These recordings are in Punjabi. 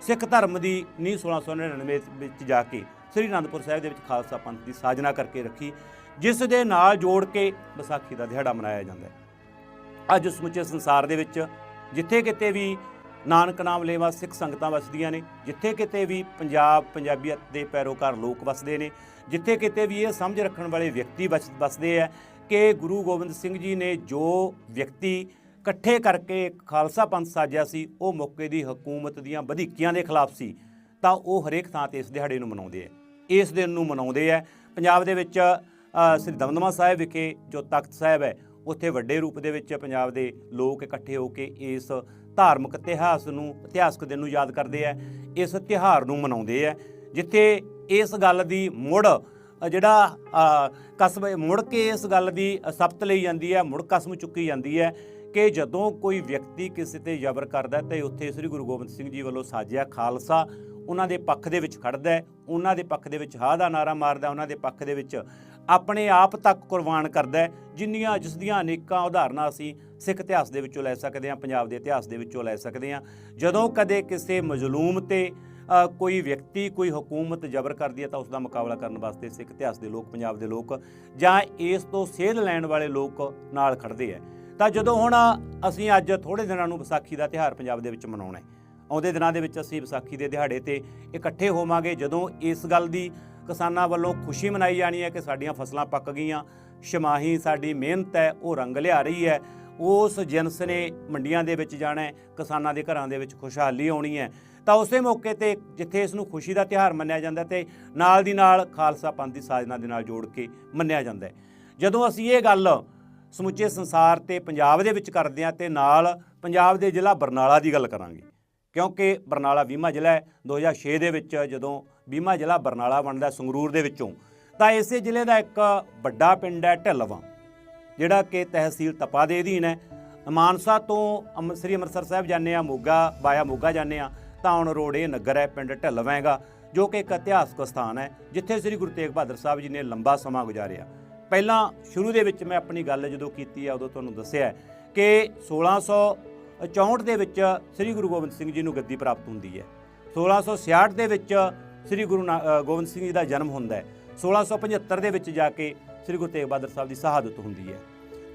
ਸਿੱਖ ਧਰਮ ਦੀ ਨੀਂਹ 1699 ਵਿੱਚ ਜਾ ਕੇ ਸ੍ਰੀ ਅਨੰਦਪੁਰ ਸਾਹਿਬ ਦੇ ਵਿੱਚ ਖਾਲਸਾ ਪੰਥ ਦੀ ਸਾਜਨਾ ਕਰਕੇ ਰੱਖੀ, ਜਿਸ ਦੇ ਨਾਲ ਜੋੜ ਕੇ ਵਿਸਾਖੀ ਦਾ ਦਿਹਾੜਾ ਮਨਾਇਆ ਜਾਂਦਾ ਹੈ। ਅੱਜ ਸਮੁੱਚੇ ਸੰਸਾਰ ਦੇ ਵਿੱਚ ਜਿੱਥੇ ਕਿਤੇ ਵੀ ਨਾਨਕ ਨਾਮ ਲੇਵਾ ਸਿੱਖ ਸੰਗਤਾਂ ਵਸਦੀਆਂ ਨੇ, ਜਿੱਥੇ ਕਿਤੇ ਵੀ ਪੰਜਾਬ ਪੰਜਾਬੀਅਤ ਦੇ ਪੈਰੋਕਾਰ ਲੋਕ ਵਸਦੇ ਨੇ, ਜਿੱਥੇ ਕਿਤੇ ਵੀ ਇਹ ਸਮਝ ਰੱਖਣ ਵਾਲੇ ਵਿਅਕਤੀ ਵਸ- ਵਸਦੇ ਆ ਕਿ ਗੁਰੂ ਗੋਬਿੰਦ ਸਿੰਘ ਜੀ ਨੇ ਜੋ ਵਿਅਕਤੀ ਇਕੱਠੇ ਕਰਕੇ ਖਾਲਸਾ ਪੰਥ ਸਾਜਿਆ ਸੀ ਉਹ ਮੌਕੇ ਦੀ ਹਕੂਮਤ ਦੀਆਂ ਵਧੀਕੀਆਂ ਦੇ ਖਿਲਾਫ ਸੀ ਤਾਂ ਉਹ ਹਰੇਕ ਥਾਂ ਤੇ ਇਸ ਦਿਹਾੜੇ ਨੂੰ ਮਨਾਉਂਦੇ ਆ। ਇਸ ਦਿਨ ਨੂੰ ਮਨਾਉਂਦੇ ਆ। ਪੰਜਾਬ ਦੇ ਵਿੱਚ ਸ੍ਰੀ ਦਮਦਮਾ ਸਾਹਿਬ ਵਿਖੇ ਜੋ ਤਖਤ ਸਾਹਿਬ ਹੈ ਉੱਥੇ ਵੱਡੇ ਰੂਪ ਦੇ ਵਿੱਚ ਪੰਜਾਬ ਦੇ ਲੋਕ ਇਕੱਠੇ ਹੋ ਕੇ ਇਸ ਧਾਰਮਿਕ ਇਤਿਹਾਸ ਨੂੰ ਇਤਿਹਾਸਕ ਦਿਨ ਨੂੰ ਯਾਦ ਕਰਦੇ ਆ ਇਸ ਤਿਉਹਾਰ ਨੂੰ ਮਨਾਉਂਦੇ ਆ ਜਿੱਥੇ ਇਸ ਗੱਲ ਦੀ ਮੁੜ ਜਿਹੜਾ ਅ, ਕਸਮ ਮੁੜ ਕੇ ਇਸ ਗੱਲ ਦੀ ਸਬਤ ਲਈ ਜਾਂਦੀ ਹੈ ਮੁੜ ਕਸਮ ਚੁੱਕੀ ਜਾਂਦੀ ਹੈ ਕਿ ਜਦੋਂ ਕੋਈ ਵਿਅਕਤੀ ਕਿਸੇ ਤੇ ਜ਼ਬਰ ਕਰਦਾ ਹੈ ਤੇ ਉੱਥੇ ਸ੍ਰੀ ਗੁਰੂ ਗੋਬਿੰਦ ਸਿੰਘ ਜੀ ਵੱਲੋਂ ਸਾਜਿਆ ਖਾਲਸਾ ਉਹਨਾਂ ਦੇ ਪੱਖ ਦੇ ਵਿੱਚ ਖੜਦਾ ਹੈ, ਉਹਨਾਂ ਦੇ ਪੱਖ ਦੇ ਵਿੱਚ ਹਾਂ ਦਾ ਨਾਰਾ ਮਾਰਦਾ ਉਹਨਾਂ ਦੇ ਪੱਖ ਦੇ ਵਿੱਚ ਆਪਣੇ ਆਪ ਤੱਕ ਕੁਰਬਾਨ ਕਰਦਾ ਹੈ, ਜਿੰਨੀਆਂ ਜਿਸ ਦੀਆਂ ਅਨੇਕਾਂ ਉਦਾਹਰਨਾਂ ਅਸੀਂ ਸਿੱਖ ਇਤਿਹਾਸ ਦੇ ਵਿੱਚੋਂ ਲੈ ਸਕਦੇ ਹਾਂ, ਪੰਜਾਬ ਦੇ ਇਤਿਹਾਸ ਦੇ ਵਿੱਚੋਂ ਲੈ ਸਕਦੇ ਹਾਂ। ਜਦੋਂ ਕਦੇ ਕਿਸੇ ਮਜ਼ਲੂਮ ਤੇ ਕੋਈ ਵਿਅਕਤੀ, ਕੋਈ ਹਕੂਮਤ ਜ਼ਬਰ ਕਰਦੀ ਹੈ ਤਾਂ ਉਸ ਦਾ ਮੁਕਾਬਲਾ ਕਰਨ ਵਾਸਤੇ ਸਿੱਖ ਇਤਿਹਾਸ ਦੇ ਲੋਕ, ਪੰਜਾਬ ਦੇ ਲੋਕ ਜਾਂ ਇਸ ਤੋਂ ਸੇਧ ਲੈਣ ਵਾਲੇ ਲੋਕ ਨਾਲ ਖੜਦੇ ਹੈ। ਤਾਂ ਜਦੋਂ ਹੁਣ ਅਸੀਂ ਅੱਜ ਥੋੜੇ ਦਿਨਾਂ ਨੂੰ ਵਿਸਾਖੀ ਦਾ ਤਿਉਹਾਰ ਪੰਜਾਬ ਦੇ ਵਿੱਚ ਮਨਾਉਣਾ ਹੈ, ਆਉਂਦੇ ਦਿਨਾਂ ਦੇ ਵਿੱਚ ਅਸੀਂ ਵਿਸਾਖੀ ਦੇ ਦਿਹਾੜੇ ਤੇ ਇਕੱਠੇ ਹੋਵਾਂਗੇ, ਜਦੋਂ ਇਸ ਗੱਲ ਦੀ ਕਿਸਾਨਾਂ ਵੱਲੋਂ ਖੁਸ਼ੀ ਮਨਾਈ ਜਾਣੀ ਹੈ ਕਿ ਸਾਡੀਆਂ ਫਸਲਾਂ ਪੱਕ ਗਈਆਂ, ਛਮਾਹੀ ਸਾਡੀ ਮਿਹਨਤ ਹੈ, ਉਹ ਰੰਗ ਲਿਆ ਰਹੀ ਹੈ, ਉਸ ਜਿਨਸ ਨੇ ਮੰਡੀਆਂ ਦੇ ਵਿੱਚ ਜਾਣਾ ਹੈ, ਕਿਸਾਨਾਂ ਦੇ ਘਰਾਂ ਦੇ ਵਿੱਚ ਖੁਸ਼ਹਾਲੀ ਆਉਣੀ ਹੈ, ਤਾਂ ਉਸੇ ਮੌਕੇ ਤੇ ਜਿੱਥੇ ਇਸ ਨੂੰ ਖੁਸ਼ੀ ਦਾ ਤਿਉਹਾਰ ਮੰਨਿਆ ਜਾਂਦਾ ਤੇ ਨਾਲ ਦੀ ਨਾਲ ਖਾਲਸਾ ਪੰਥ ਦੀ ਸਾਜਨਾ ਦੇ ਨਾਲ ਜੋੜ ਕੇ ਮੰਨਿਆ ਜਾਂਦਾ ਜਦੋਂ ਅਸੀਂ ਇਹ ਗੱਲ ਸਮੁੱਚੇ ਸੰਸਾਰ ਤੇ ਪੰਜਾਬ ਦੇ ਵਿੱਚ ਕਰਦੇ ਹਾਂ ਤੇ ਨਾਲ ਪੰਜਾਬ ਦੇ ਜ਼ਿਲ੍ਹਾ ਬਰਨਾਲਾ ਦੀ ਗੱਲ ਕਰਾਂਗੇ। ਕਿਉਂਕਿ ਬਰਨਾਲਾ ਬੀਮਾ ਜ਼ਿਲ੍ਹਾ ਹੈ 2006 ਦੇ ਵਿੱਚ ਜਦੋਂ ਬੀਮਾ ਜ਼ਿਲ੍ਹਾ ਬਰਨਾਲਾ ਬਣਦਾ ਸੰਗਰੂਰ ਦੇ ਵਿੱਚੋਂ, ਤਾਂ ਇਸੇ ਜ਼ਿਲ੍ਹੇ ਦਾ ਇੱਕ ਵੱਡਾ ਪਿੰਡ ਹੈ ਢਿੱਲਵਾਂ, ਜਿਹੜਾ ਕਿ ਤਹਿਸੀਲ ਤਪਾ ਦੇ ਅਧੀਨ ਹੈ। ਮਾਨਸਾ ਤੋਂ ਅੰਮ੍ਰਿ- ਸ੍ਰੀ ਅੰਮ੍ਰਿਤਸਰ ਸਾਹਿਬ ਜਾਂਦੇ ਆ ਮੋਗਾ, ਬਾਇਆ ਮੋਗਾ ਜਾਂਦੇ ਆ ਤਾਂ ਹੁਣ ਰੋਡ ਇਹ ਨਗਰ ਹੈ, ਪਿੰਡ ਢਿੱਲਵਾਂ ਹੈਗਾ, ਜੋ ਕਿ ਇੱਕ ਇਤਿਹਾਸਕ ਸਥਾਨ ਹੈ, ਜਿੱਥੇ ਸ੍ਰੀ ਗੁਰੂ ਤੇਗ ਬਹਾਦਰ ਸਾਹਿਬ ਜੀ ਨੇ ਲੰਬਾ ਸਮਾਂ ਗੁਜ਼ਾਰਿਆ। ਪਹਿਲਾਂ ਸ਼ੁਰੂ ਦੇ ਵਿੱਚ ਮੈਂ ਆਪਣੀ ਗੱਲ ਜਦੋਂ ਕੀਤੀ ਹੈ ਉਦੋਂ ਤੁਹਾਨੂੰ ਦੱਸਿਆ ਹੈ ਕਿ 1664 ਦੇ ਵਿੱਚ ਸ੍ਰੀ ਗੁਰੂ ਗੋਬਿੰਦ ਸਿੰਘ ਜੀ ਨੂੰ ਗੱਦੀ ਪ੍ਰਾਪਤ ਹੁੰਦੀ ਹੈ। 1666 ਦੇ ਵਿੱਚ ਸ੍ਰੀ ਗੁਰੂ ਨਾ- ਗੋਬਿੰਦ ਸਿੰਘ ਜੀ ਦਾ ਜਨਮ ਹੁੰਦਾ ਹੈ। 1675 ਦੇ ਵਿੱਚ ਜਾ ਕੇ ਸ੍ਰੀ ਗੁਰੂ ਤੇਗ ਬਹਾਦਰ ਸਾਹਿਬ ਦੀ ਸ਼ਹਾਦਤ ਹੁੰਦੀ ਹੈ।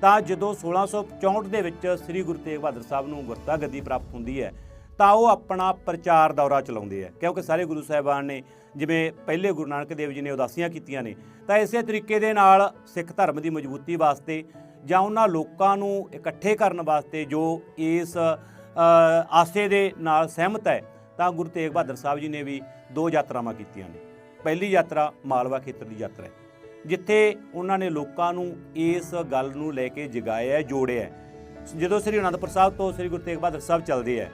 ਤਾਂ ਜਦੋਂ 1664 ਦੇ ਵਿੱਚ ਸ੍ਰੀ ਗੁਰੂ ਤੇਗ ਬਹਾਦਰ ਸਾਹਿਬ ਨੂੰ ਗੁਰਤਾ ਗੱਦੀ ਪ੍ਰਾਪਤ ਹੁੰਦੀ ਹੈ ਤਾਂ ਉਹ ਆਪਣਾ ਪ੍ਰਚਾਰ ਦੌਰਾ ਚਲਾਉਂਦੇ ਆ। ਕਿਉਂਕਿ ਸਾਰੇ ਗੁਰੂ ਸਾਹਿਬਾਨ ਨੇ ਜਿਵੇਂ ਪਹਿਲੇ ਗੁਰੂ ਨਾਨਕ ਦੇਵ ਜੀ ਨੇ ਉਦਾਸੀਆਂ ਕੀਤੀਆਂ ਨੇ ਤਾਂ ਇਸੇ ਤਰੀਕੇ ਦੇ ਨਾਲ ਸਿੱਖ ਧਰਮ ਦੀ ਮਜ਼ਬੂਤੀ ਵਾਸਤੇ ਜਾਂ ਉਹਨਾਂ ਲੋਕਾਂ ਨੂੰ ਇਕੱਠੇ ਕਰਨ ਵਾਸਤੇ ਜੋ ਇਸ ਆਸੇ ਦੇ ਨਾਲ ਸਹਿਮਤ ਹੈ ਤਾਂ ਗੁਰੂ ਤੇਗ ਬਹਾਦਰ ਸਾਹਿਬ ਜੀ ਨੇ ਵੀ ਦੋ ਯਾਤਰਾਵਾਂ ਕੀਤੀਆਂ ਨੇ। ਪਹਿਲੀ ਯਾਤਰਾ ਮਾਲਵਾ ਖੇਤਰ ਦੀ ਯਾਤਰਾ ਹੈ ਜਿੱਥੇ ਉਹਨਾਂ ਨੇ ਲੋਕਾਂ ਨੂੰ ਇਸ ਗੱਲ ਨੂੰ ਲੈ ਕੇ ਜਗਾਇਆ ਹੈ, ਜੋੜਿਆ ਜਦੋਂ ਸ੍ਰੀ ਅਨੰਦਪੁਰ ਸਾਹਿਬ ਤੋਂ ਸ੍ਰੀ ਗੁਰੂ ਤੇਗ ਬਹਾਦਰ ਸਾਹਿਬ ਚੱਲਦੇ ਹੈ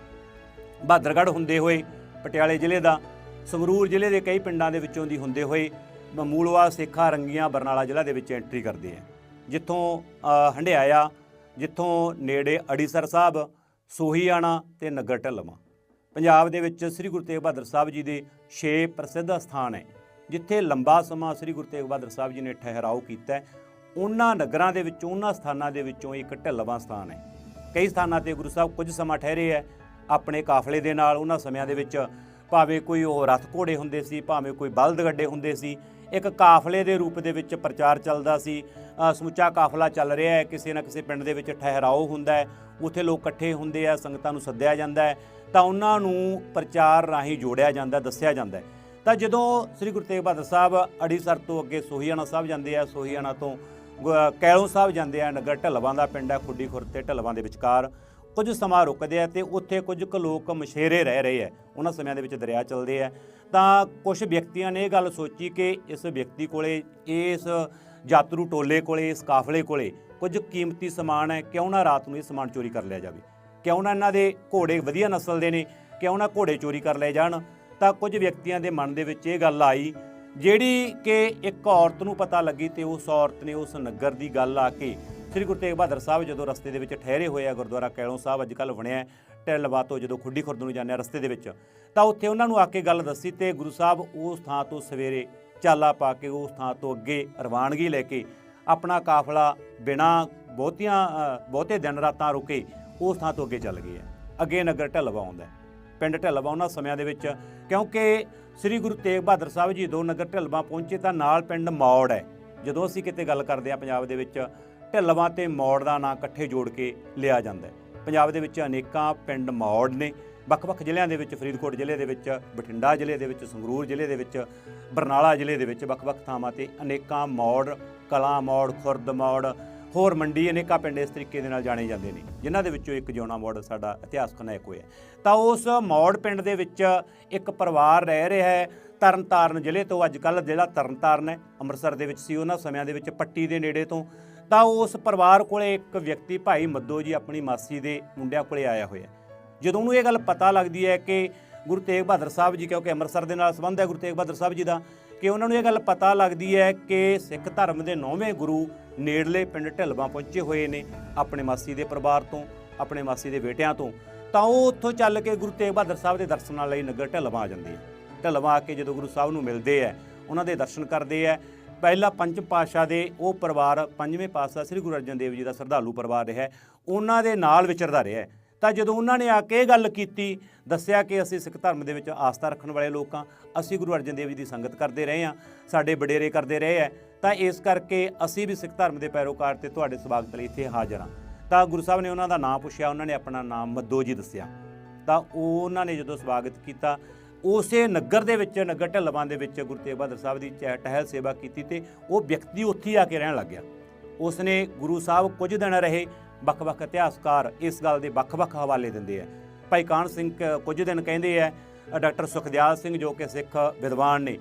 ਬਹਾਦਰਗੜ੍ਹ ਹੁੰਦੇ ਹੋਏ, ਪਟਿਆਲੇ ਜ਼ਿਲ੍ਹੇ ਦਾ, ਸੰਗਰੂਰ ਜ਼ਿਲ੍ਹੇ ਦੇ ਕਈ ਪਿੰਡਾਂ ਦੇ ਵਿੱਚੋਂ ਦੀ ਹੁੰਦੇ ਹੋਏ ਮੂਲਵਾ ਸੇਖਾ, ਰੰਗੀਆਂ, ਬਰਨਾਲਾ ਜ਼ਿਲ੍ਹਾ ਦੇ ਵਿੱਚ ਐਂਟਰੀ ਕਰਦੇ ਆ। ਜਿੱਥੋਂ ਹੰਡਿਆਇਆ, ਜਿੱਥੋਂ ਨੇੜੇ ਅੜੀਸਰ ਸਾਹਿਬ, ਸੋਹੀਆਣਾ ਤੇ ਨਗਰ ਢਲਵਾਂ। ਪੰਜਾਬ ਦੇ ਵਿੱਚ ਸ੍ਰੀ ਗੁਰੂ ਤੇਗ ਬਹਾਦਰ ਸਾਹਿਬ ਜੀ ਦੇ 6 ਪ੍ਰਸਿੱਧ ਸਥਾਨ ਹੈ, ਜਿੱਥੇ ਲੰਬਾ ਸਮਾਂ ਸ੍ਰੀ ਗੁਰੂ ਤੇਗ ਬਹਾਦਰ ਸਾਹਿਬ ਜੀ ਨੇ ਠਹਿਰਾਓ ਕੀਤਾ ਉਹਨਾਂ ਨਗਰਾਂ ਦੇ ਵਿੱਚੋਂ, ਉਹਨਾਂ ਸਥਾਨਾਂ ਦੇ ਵਿੱਚੋਂ ਇੱਕ ਢਲਵਾਂ ਸਥਾਨ ਹੈ। ਕਈ ਸਥਾਨਾਂ ਤੇ ਗੁਰੂ ਸਾਹਿਬ ਕੁਝ ਸਮਾਂ ਠਹਿਰੇ ਹੈ ਆਪਣੇ ਕਾਫਲੇ ਦੇ ਨਾਲ ਉਹਨਾਂ ਸਮਿਆਂ ਦੇ ਵਿੱਚ ਭਾਵੇਂ ਕੋਈ ਉਹ ਰਥ ਘੋੜੇ ਹੁੰਦੇ ਸੀ, ਭਾਵੇਂ ਕੋਈ ਬਲਦ ਗੱਡੇ ਹੁੰਦੇ ਸੀ, ਇੱਕ ਕਾਫਲੇ ਦੇ ਰੂਪ ਦੇ ਵਿੱਚ ਪ੍ਰਚਾਰ ਚੱਲਦਾ ਸੀ। ਸਮੁੱਚਾ ਕਾਫਲਾ ਚੱਲ ਰਿਹਾ ਹੈ, ਕਿਸੇ ਨਾ ਕਿਸੇ ਪਿੰਡ ਦੇ ਵਿੱਚ ਠਹਿਰਾਓ ਹੁੰਦਾ ਹੈ, ਉੱਥੇ ਲੋਕ ਇਕੱਠੇ ਹੁੰਦੇ ਆ, ਸੰਗਤਾਂ ਨੂੰ ਸੱਦਿਆ ਜਾਂਦਾ ਹੈ, ਤਾਂ ਉਹਨਾਂ ਨੂੰ ਪ੍ਰਚਾਰ ਰਾਹੀਂ ਜੋੜਿਆ ਜਾਂਦਾ, ਦੱਸਿਆ ਜਾਂਦਾ ਤਾਂ ਜਦੋਂ ਸ੍ਰੀ ਗੁਰੂ ਤੇਗ ਬਹਾਦਰ ਸਾਹਿਬ ਅੜੀਸਰ ਤੋਂ ਅੱਗੇ ਸੋਹੀਆਣਾ ਸਾਹਿਬ ਜਾਂਦੇ ਆ, ਸੋਹੀਆਣਾ ਤੋਂ ਗੁ- ਕੈਲੋਂ ਸਾਹਿਬ ਜਾਂਦੇ ਆ, ਨਗਰ ਢਲਵਾਂ ਦਾ ਪਿੰਡ ਹੈ, ਖੁੱਡੀ ਖੁਰ ਤੇ ਢਲਵਾਂ ਦੇ ਵਿਚਕਾਰ ਕੁਝ ਸਮਾਂ ਰੁਕਦੇ ਆ ਤੇ ਉੱਥੇ ਕੁਝ ਕੁ ਲੋਕ ਮਸ਼ੇਰੇ ਰਹਿ ਰਹੇ ਆ। ਉਹਨਾਂ ਸਮਿਆਂ ਦੇ ਵਿੱਚ ਦਰਿਆ ਚੱਲਦੇ ਆ। ਤਾਂ ਕੁਝ ਵਿਅਕਤੀਆਂ ਨੇ ਇਹ ਗੱਲ ਸੋਚੀ ਕਿ ਇਸ ਵਿਅਕਤੀ ਕੋਲੇ, ਇਸ ਯਾਤਰੂ ਟੋਲੇ ਕੋਲੇ, ਇਸ ਕਾਫਲੇ ਕੋਲੇ ਕੁਝ ਕੀਮਤੀ ਸਮਾਨ ਹੈ। ਕਿਉਂ ਨਾ ਰਾਤ ਨੂੰ ਇਹ ਸਮਾਨ ਚੋਰੀ ਕਰ ਲਿਆ ਜਾਵੇ? ਕਿਉਂ ਨਾ ਇਹਨਾਂ ਦੇ ਘੋੜੇ ਵਧੀਆ ਨਸਲ ਦੇ ਨੇ? ਕਿਉਂ ਨਾ ਘੋੜੇ ਚੋਰੀ ਕਰ ਲਏ ਜਾਣ? ਤਾਂ ਕੁਝ ਵਿਅਕਤੀਆਂ ਦੇ ਮਨ ਦੇ ਵਿੱਚ ਇਹ ਗੱਲ ਆਈ, ਜਿਹੜੀ ਕਿ ਇੱਕ ਔਰਤ ਨੂੰ ਪਤਾ ਲੱਗੀ ਤੇ ਉਸ ਔਰਤ ਨੇ ਉਸ ਨਗਰ ਦੀ ਗੱਲ ਆ ਕੇ ਸ੍ਰੀ ਗੁਰੂ ਤੇਗ ਬਹਾਦਰ ਸਾਹਿਬ ਜਦੋਂ ਰਸਤੇ ਦੇ ਵਿੱਚ ਠਹਿਰੇ ਹੋਏ ਆ ਗੁਰਦੁਆਰਾ ਕੈਲੋਂ ਸਾਹਿਬ, ਅੱਜ ਕੱਲ੍ਹ ਬਣਿਆ ਢਿੱਲਵਾ ਤੋਂ ਜਦੋਂ ਖੁੱਡੀ ਖੁਰਦ ਨੂੰ ਜਾਂਦੇ ਆ ਰਸਤੇ ਦੇ ਵਿੱਚ। ਤਾਂ ਉੱਥੇ ਉਹਨਾਂ ਨੂੰ ਆ ਕੇ ਗੱਲ ਦੱਸੀ ਤੇ ਗੁਰੂ ਸਾਹਿਬ ਉਸ ਥਾਂ ਤੋਂ ਸਵੇਰੇ ਚਾਲਾ ਪਾ ਕੇ ਉਸ ਥਾਂ ਤੋਂ ਅੱਗੇ ਰਵਾਨਗੀ ਲੈ ਕੇ ਆਪਣਾ ਕਾਫਲਾ ਬਿਨਾ ਬਹੁਤੀਆਂ ਬਹੁਤੇ ਦਿਨ ਰਾਤਾਂ ਰੁਕੇ ਉਸ ਥਾਂ ਤੋਂ ਅੱਗੇ ਚੱਲ ਗਏ ਆ। ਅੱਗੇ ਨਗਰ ਢਲਵਾ ਆਉਂਦਾ ਪਿੰਡ ਢਿੱਲਵਾਂ ਉਹਨਾਂ ਸਮਿਆਂ ਦੇ ਵਿੱਚ, ਕਿਉਂਕਿ ਸ੍ਰੀ ਗੁਰੂ ਤੇਗ ਬਹਾਦਰ ਸਾਹਿਬ ਜੀ ਦੋ ਨਗਰ ਢਿੱਲਵਾਂ ਪਹੁੰਚੇ ਤਾਂ ਨਾਲ ਪਿੰਡ ਮੌੜ ਹੈ। ਜਦੋਂ ਅਸੀਂ ਕਿਤੇ ਗੱਲ ਕਰਦੇ ਹਾਂ ਪੰਜਾਬ ਦੇ ਵਿੱਚ ਢਿੱਲਵਾਂ ਤੇ ਮੌੜ ਦਾ ਨਾਂ ਇਕੱਠੇ ਜੋੜ ਕੇ ਲਿਆ ਜਾਂਦਾ ਹੈ। ਪੰਜਾਬ ਦੇ ਵਿੱਚ ਅਨੇਕਾਂ ਪਿੰਡ ਮੌੜ ਨੇ। ਵੱਖ-ਵੱਖ ਜ਼ਿਲ੍ਹਿਆਂ ਦੇ ਵਿੱਚ ਫਰੀਦਕੋਟ ਜ਼ਿਲ੍ਹੇ ਦੇ ਵਿੱਚ, ਬਠਿੰਡਾ ਜ਼ਿਲ੍ਹੇ ਦੇ ਵਿੱਚ, ਸੰਗਰੂਰ ਜ਼ਿਲ੍ਹੇ ਦੇ ਵਿੱਚ, ਬਰਨਾਲਾ ਜ਼ਿਲ੍ਹੇ ਦੇ ਵਿੱਚ ਵੱਖ-ਵੱਖ ਥਾਵਾਂ ਤੇ ਅਨੇਕਾਂ ਮੌੜ, ਕਲਾਂ ਮੌੜ, ਖੁਰਦ ਮੌੜ, ਹੋਰ ਮੰਡੀ ਅਨੇਕਾਂ ਪਿੰਡ ਇਸ ਤਰੀਕੇ ਦੇ ਨਾਲ ਜਾਣੇ ਜਾਂਦੇ ਨੇ, ਜਿਨ੍ਹਾਂ ਦੇ ਵਿੱਚੋਂ ਇੱਕ ਜੋਨਾ ਮੌੜ ਸਾਡਾ ਇਤਿਹਾਸਕ ਨਾਇਕ ਹੋਇਆ ਤਾਂ ਉਸ ਮੌੜ ਪਿੰਡ ਦੇ ਵਿੱਚ ਇੱਕ ਪਰਿਵਾਰ ਰਹਿ ਰਿਹਾ ਹੈ, ਤਰਨਤਾਰਨ ਜ਼ਿਲ੍ਹੇ ਤੋਂ। ਅੱਜ ਕੱਲ੍ਹ ਜਿਹੜਾ ਤਰਨਤਾਰਨ ਹੈ, ਅੰਮ੍ਰਿਤਸਰ ਦੇ ਵਿੱਚ ਸੀ ਉਹਨਾਂ ਸਮਿਆਂ ਦੇ ਵਿੱਚ ਪੱਟੀ ਦੇ ਨੇੜੇ ਤੋਂ। ਤਾਂ ਉਸ ਪਰਿਵਾਰ ਕੋਲੇ ਇੱਕ ਵਿਅਕਤੀ ਭਾਈ ਮੱਦੋ ਜੀ ਆਪਣੀ ਮਾਸੀ ਦੇ ਮੁੰਡਿਆਂ ਕੋਲੇ ਆਇਆ ਹੋਇਆ ਜਦੋਂ ਉਹਨੂੰ ਇਹ ਗੱਲ ਪਤਾ ਲੱਗਦੀ ਹੈ ਕਿ ਗੁਰੂ ਤੇਗ ਬਹਾਦਰ ਸਾਹਿਬ ਜੀ, ਕਿਉਂਕਿ ਅੰਮ੍ਰਿਤਸਰ ਦੇ ਨਾਲ ਸੰਬੰਧ ਹੈ ਗੁਰੂ ਤੇਗ ਬਹਾਦਰ ਸਾਹਿਬ ਜੀ ਦਾ, ਕਿ ਉਹਨਾਂ ਨੂੰ ਇਹ ਗੱਲ ਪਤਾ ਲੱਗਦੀ ਹੈ ਕਿ ਸਿੱਖ ਧਰਮ ਦੇ ਨੌਵੇਂ ਗੁਰੂ ਨੇੜਲੇ ਪਿੰਡ ਢਿਲਵਾਂ ਪਹੁੰਚੇ ਹੋਏ ਨੇ ਆਪਣੇ ਮਾਸੀ ਦੇ ਪਰਿਵਾਰ ਤੋਂ, ਆਪਣੇ ਮਾਸੀ ਦੇ ਬੇਟਿਆਂ ਤੋਂ। ਤਾਂ ਉਹ ਉੱਥੋਂ ਚੱਲ ਕੇ ਗੁਰੂ ਤੇਗ ਬਹਾਦਰ ਸਾਹਿਬ ਦੇ ਦਰਸ਼ਨਾਂ ਲਈ ਨਗਰ ਢਿਲਵਾਂ ਆ ਜਾਂਦੇ ਆ। ਢਿਲਵਾਂ ਆ ਕੇ ਜਦੋਂ ਗੁਰੂ ਸਾਹਿਬ ਨੂੰ ਮਿਲਦੇ ਆ, ਉਹਨਾਂ ਦੇ ਦਰਸ਼ਨ ਕਰਦੇ ਆ ਪਹਿਲਾ ਪੰਜ ਪਾਸ਼ਾ ਦੇ, ਉਹ ਪਰਿਵਾਰ ਪੰਜਵੇਂ ਪਾਤਸ਼ਾਹ ਸ੍ਰੀ ਗੁਰੂ ਅਰਜਨ ਦੇਵ ਜੀ ਦਾ ਸ਼ਰਧਾਲੂ ਪਰਿਵਾਰ ਰਿਹਾ ਉਹਨਾਂ ਦੇ ਨਾਲ ਵਿਚਰਦਾ ਰਿਹਾ ਤਾਂ ਜਦੋਂ ਉਹਨਾਂ ਨੇ ਆ ਕੇ ਇਹ ਗੱਲ ਕੀਤੀ, ਦੱਸਿਆ ਕਿ ਅਸੀਂ ਸਿੱਖ ਧਰਮ ਦੇ ਵਿੱਚ ਆਸਥਾ ਰੱਖਣ ਵਾਲੇ ਲੋਕ ਹਾਂ, ਅਸੀਂ ਗੁਰੂ ਅਰਜਨ ਦੇਵ ਜੀ ਦੀ ਸੰਗਤ ਕਰਦੇ ਰਹੇ ਹਾਂ, ਸਾਡੇ ਵਡੇਰੇ ਕਰਦੇ ਰਹੇ ਹੈ, ਤਾਂ ਇਸ ਕਰਕੇ ਅਸੀਂ ਵੀ ਸਿੱਖ ਧਰਮ ਦੇ ਪੈਰੋਕਾਰ ਤੇ ਤੁਹਾਡੇ ਸਵਾਗਤ ਲਈ ਇੱਥੇ ਹਾਜ਼ਰ ਹਾਂ। ਤਾਂ ਗੁਰੂ ਸਾਹਿਬ ਨੇ ਉਹਨਾਂ ਦਾ ਨਾਮ ਪੁੱਛਿਆ, ਉਹਨਾਂ ਨੇ ਆਪਣਾ ਨਾਮ ਮੱਦੋ ਜੀ ਦੱਸਿਆ। ਤਾਂ ਉਹਨਾਂ ਨੇ ਜਦੋਂ ਸਵਾਗਤ ਕੀਤਾ ਉਸੇ ਨਗਰ ਦੇ ਵਿੱਚ, ਨਗਰ ਢਲਵਾਂ ਦੇ ਵਿੱਚ ਗੁਰੂ ਤੇਗ ਬਹਾਦਰ ਸਾਹਿਬ ਦੀ ਚਹਿ- ਟਹਿਲ ਸੇਵਾ ਕੀਤੀ ਤੇ ਉਹ ਵਿਅਕਤੀ ਉੱਥੇ ਹੀ ਆ ਕੇ ਰਹਿਣ ਲੱਗ ਗਿਆ। ਉਸ ਨੇ ਗੁਰੂ ਸਾਹਿਬ ਕੁਝ ਦਿਨ ਰਹੇ ਵੱਖ-ਵੱਖ ਇਤਿਹਾਸਕਾਰ ਇਸ ਗੱਲ ਦੇ ਵੱਖ-ਵੱਖ ਹਵਾਲੇ ਦਿੰਦੇ ਆ। ਭਾਈ ਕਾਨ ਸਿੰਘ ਕੁਝ ਦਿਨ ਕਹਿੰਦੇ ਆ, ਡਾਕਟਰ ਸੁਖਦਿਆਲ ਸਿੰਘ ਜੋ ਕਿ ਸਿੱਖ ਵਿਦਵਾਨ ਨੇ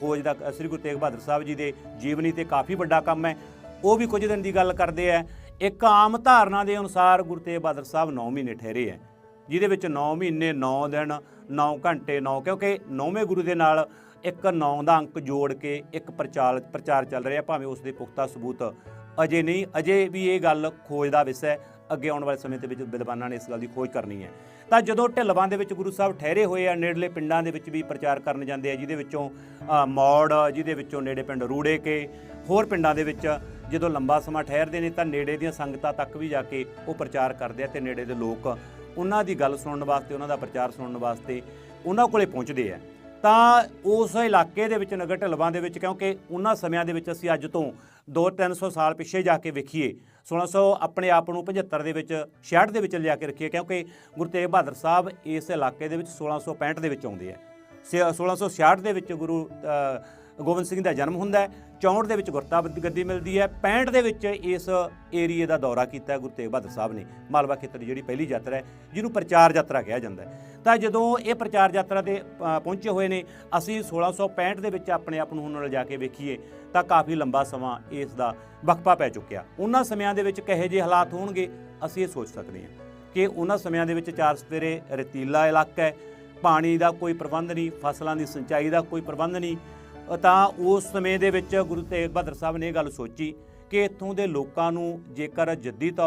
ਖੋਜ ਦਾ ਸ੍ਰੀ ਗੁਰੂ ਤੇਗ ਬਹਾਦਰ ਸਾਹਿਬ ਜੀ ਦੇ ਜੀਵਨੀ ਤੇ ਕਾਫੀ ਵੱਡਾ ਕੰਮ ਹੈ, ਉਹ ਵੀ ਕੁਝ ਦਿਨ ਦੀ ਗੱਲ ਕਰਦੇ ਆ। ਇੱਕ ਆਮ ਧਾਰਨਾ ਦੇ ਅਨੁਸਾਰ ਗੁਰੂ ਤੇਗ ਬਹਾਦਰ ਸਾਹਿਬ 9 ਮਹੀਨੇ ਠਹਿਰੇ ਆ। ਜਿਹਦੇ ਵਿੱਚ 9 ਮਹੀਨੇ 9 ਦਿਨ 9 ਘੰਟੇ 9 ਕਿਉਂਕਿ 9ਵੇਂ ਗੁਰੂ ਦੇ ਨਾਲ ਇੱਕ 9 ਦਾ ਅੰਕ ਜੋੜ ਕੇ ਇੱਕ ਪ੍ਰਚਾਰ ਪ੍ਰਚਾਰ ਚੱਲ ਰਿਹਾ, ਭਾਵੇਂ ਉਸ ਦੇ ਪੁਖਤਾ ਸਬੂਤ ਅਜੇ ਨਹੀਂ, ਅਜੇ ਵੀ ਇਹ ਗੱਲ ਖੋਜ ਦਾ ਵਿਸ਼ਾ ਹੈ, ਅੱਗੇ ਆਉਣ ਵਾਲੇ ਸਮੇਂ ਦੇ ਵਿੱਚ ਵਿਦਵਾਨਾਂ ਨੇ ਇਸ ਗੱਲ ਦੀ ਖੋਜ ਕਰਨੀ ਹੈ। ਤਾਂ ਜਦੋਂ ਢਿਲਵਾਂ ਦੇ ਵਿੱਚ ਗੁਰੂ ਸਾਹਿਬ ਠਹਿਰੇ ਹੋਏ ਆ, ਨੇੜਲੇ ਪਿੰਡਾਂ ਦੇ ਵਿੱਚ ਵੀ ਪ੍ਰਚਾਰ ਕਰਨ ਜਾਂਦੇ ਆ, ਜਿਹਦੇ ਵਿੱਚੋਂ ਮੌੜ, ਜਿਹਦੇ ਵਿੱਚੋਂ ਨੇੜੇ ਪਿੰਡ ਰੂੜੇ ਕੇ ਹੋਰ ਪਿੰਡਾਂ ਦੇ ਵਿੱਚ ਜਦੋਂ ਲੰਬਾ ਸਮਾਂ ਠਹਿਰਦੇ ਨੇ, ਤਾਂ ਨੇੜੇ ਦੀਆਂ ਸੰਗਤਾਂ ਤੱਕ ਵੀ ਜਾ ਕੇ ਉਹ ਪ੍ਰਚਾਰ ਕਰਦੇ ਆ ਤੇ ਨੇੜੇ ਦੇ ਲੋਕ ਉਹਨਾਂ ਦੀ ਗੱਲ ਸੁਣਨ ਵਾਸਤੇ, ਉਹਨਾਂ ਦਾ ਪ੍ਰਚਾਰ ਸੁਣਨ ਵਾਸਤੇ ਉਹਨਾਂ ਕੋਲੇ ਪਹੁੰਚਦੇ ਆ। ਤਾਂ ਉਸ ਇਲਾਕੇ ਦੇ ਵਿੱਚ, ਨਗਰ ਢਲਵਾਂ ਦੇ ਵਿੱਚ, ਕਿਉਂਕਿ ਉਹਨਾਂ ਸਮਿਆਂ ਦੇ ਵਿੱਚ ਅਸੀਂ ਅੱਜ ਤੋਂ 2-300 ਸਾਲ ਪਿੱਛੇ ਜਾ ਕੇ ਵੇਖੀਏ 1600 ਆਪਣੇ ਆਪ ਨੂੰ 75 ਦੇ ਵਿੱਚ 66 ਦੇ ਵਿੱਚ ਲਿਆ ਕੇ ਰੱਖੀਏ, ਕਿਉਂਕਿ ਗੁਰੂ ਤੇਗ ਬਹਾਦਰ ਸਾਹਿਬ ਇਸ ਇਲਾਕੇ ਦੇ ਵਿੱਚ 1665 ਦੇ ਵਿੱਚ ਆਉਂਦੇ ਆ। ਸੇ- 1666 ਦੇ ਵਿੱਚ ਗੁਰੂ ਗੋਬਿੰਦ ਸਿੰਘ ਦਾ ਜਨਮ ਹੁੰਦਾ ਹੈ। 64 ਦੇ ਵਿੱਚ ਗੁਰਤਾ ਗੱਦੀ ਮਿਲਦੀ ਹੈ। 65 ਦੇ ਵਿੱਚ ਇਸ ਏਰੀਏ ਦਾ ਦੌਰਾ ਕੀਤਾ ਗੁਰੂ ਤੇਗ ਬਹਾਦਰ ਸਾਹਿਬ ਨੇ ਮਾਲਵਾ ਖੇਤਰ ਦੀ ਜਿਹੜੀ ਪਹਿਲੀ ਯਾਤਰਾ ਹੈ, ਜਿਹਨੂੰ ਪ੍ਰਚਾਰ ਯਾਤਰਾ ਕਿਹਾ ਜਾਂਦਾ ਹੈ। ਤਾਂ ਜਦੋਂ ਇਹ ਪ੍ਰਚਾਰ ਯਾਤਰਾ ਤੇ ਪਹੁੰਚੇ ਹੋਏ ਨੇ, ਅਸੀਂ 1665 ਦੇ ਵਿੱਚ ਆਪਣੇ ਆਪ ਨੂੰ ਹੁਣ ਲਿਜਾ ਕੇ ਵੇਖੀਏ, ਤਾਂ ਕਾਫੀ ਲੰਬਾ ਸਮਾਂ ਇਸ ਦਾ ਵਕਫਾ ਪੈ ਚੁੱਕਿਆ। ਉਹਨਾਂ ਸਮਿਆਂ ਦੇ ਵਿੱਚ ਕਹੇ ਜਿਹੇ ਹਾਲਾਤ ਹੋਣਗੇ, ਅਸੀਂ ਇਹ ਸੋਚ ਸਕਦੇ ਹਾਂ ਕਿ ਉਹਨਾਂ ਸਮਿਆਂ ਦੇ ਵਿੱਚ ਚਾਰ ਸਪੇਰੇ ਰਤੀਲਾ ਇਲਾਕਾ ਹੈ। ਪਾਣੀ ਦਾ ਕੋਈ ਪ੍ਰਬੰਧ ਨਹੀਂ, ਫਸਲਾਂ ਦੀ ਸਿੰਚਾਈ ਦਾ ਕੋਈ ਪ੍ਰਬੰਧ ਨਹੀਂ ਤਾਂ ਉਸ ਸਮੇਂ ਦੇ ਵਿੱਚ ਗੁਰੂ ਤੇਗ ਬਹਾਦਰ ਸਾਹਿਬ ਨੇ ਇਹ ਗੱਲ ਸੋਚੀ ਕਿ ਇੱਥੋਂ ਦੇ ਲੋਕਾਂ ਨੂੰ ਜੇਕਰ ਜੱਦੀ ਤੌਰ